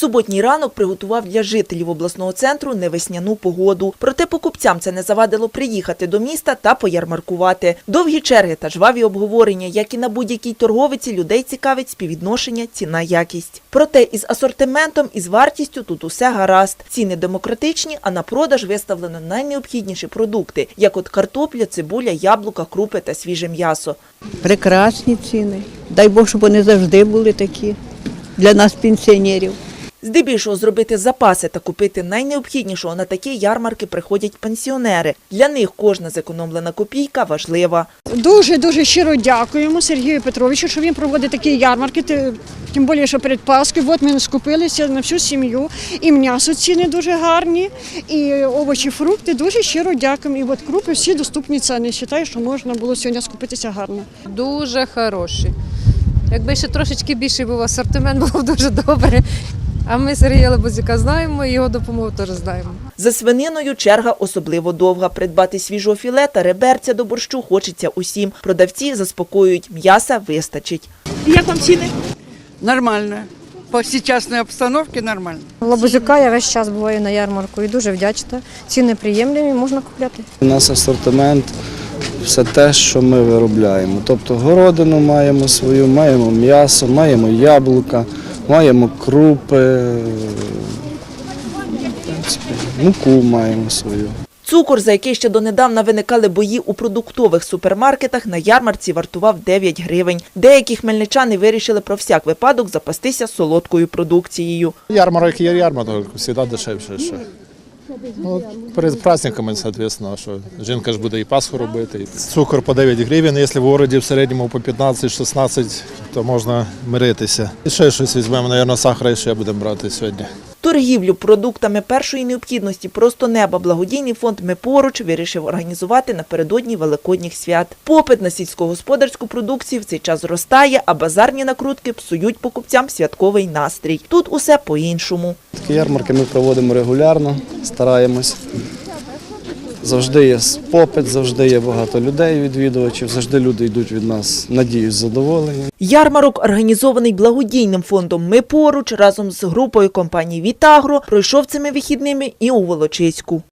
Суботній ранок приготував для жителів обласного центру невесняну погоду. Проте покупцям це не завадило приїхати до міста та поярмаркувати. Довгі черги та жваві обговорення, як і на будь-якій торговиці, людей цікавить співвідношення ціна-якість. Проте із асортиментом і з вартістю тут усе гаразд. Ціни демократичні, а на продаж виставлено найнеобхідніші продукти, як от картопля, цибуля, яблука, крупи та свіже м'ясо. Прекрасні ціни. Дай Бог, щоб вони завжди були такі для нас, пенсіонерів. Здебільшого зробити запаси та купити найнеобхіднішого на такі ярмарки приходять пенсіонери. Для них кожна зекономлена копійка важлива. Дуже дуже щиро дякуємо Сергію Петровичу, що він проводить такі ярмарки. Тим більше, що перед Паскою, от ми скупилися на всю сім'ю. І м'ясо ціни дуже гарні, і овочі, фрукти. Дуже щиро дякуємо. І от крупи всі доступні ціни. Вважаю, що можна було сьогодні скупитися гарно. Дуже хороші. Якби ще трошечки більший був асортимент, було б дуже добре. А ми Сергія Лебузяка знаємо і його допомогу теж знаємо. За свининою черга особливо довга. Придбати свіжого філе та реберця до борщу хочеться усім. Продавці заспокоюють, м'яса вистачить. Як вам ціни? Нормально. По сучасной обстановке нормально. Лабузюка я весь час буваю на ярмарку і дуже вдячна. Ціни приємні, можна купляти. У нас асортимент все те, що ми виробляємо. Тобто городину маємо свою, маємо м'ясо, маємо яблука, маємо крупи, муку маємо свою. Цукор, за який ще донедавна виникали бої у продуктових супермаркетах, на ярмарці вартував 9 гривень. Деякі хмельничани вирішили про всяк випадок запастися солодкою продукцією. Ярмарок є ярмарок, завжди дешевше. Ще. Ну, перед праздниками, соответственно, що жінка ж буде і Пасху робити. Цукор по 9 гривень, якщо в городі в середньому по 15-16, то можна миритися. І ще щось візьмемо, мабуть, сахара ще будемо брати сьогодні. Торгівлю продуктами першої необхідності просто неба благодійний фонд Ми поруч вирішив організувати напередодні великодніх свят. Попит на сільськогосподарську продукцію в цей час зростає, а базарні накрутки псують покупцям святковий настрій. Тут усе по-іншому. Ярмарки ми проводимо регулярно, стараємось. Завжди є попит, завжди є багато людей, відвідувачів, завжди люди йдуть від нас, надіюсь, задоволені. Ярмарок, організований благодійним фондом Ми поруч разом з групою компаній Вітагро, пройшов цими вихідними і у Волочиську.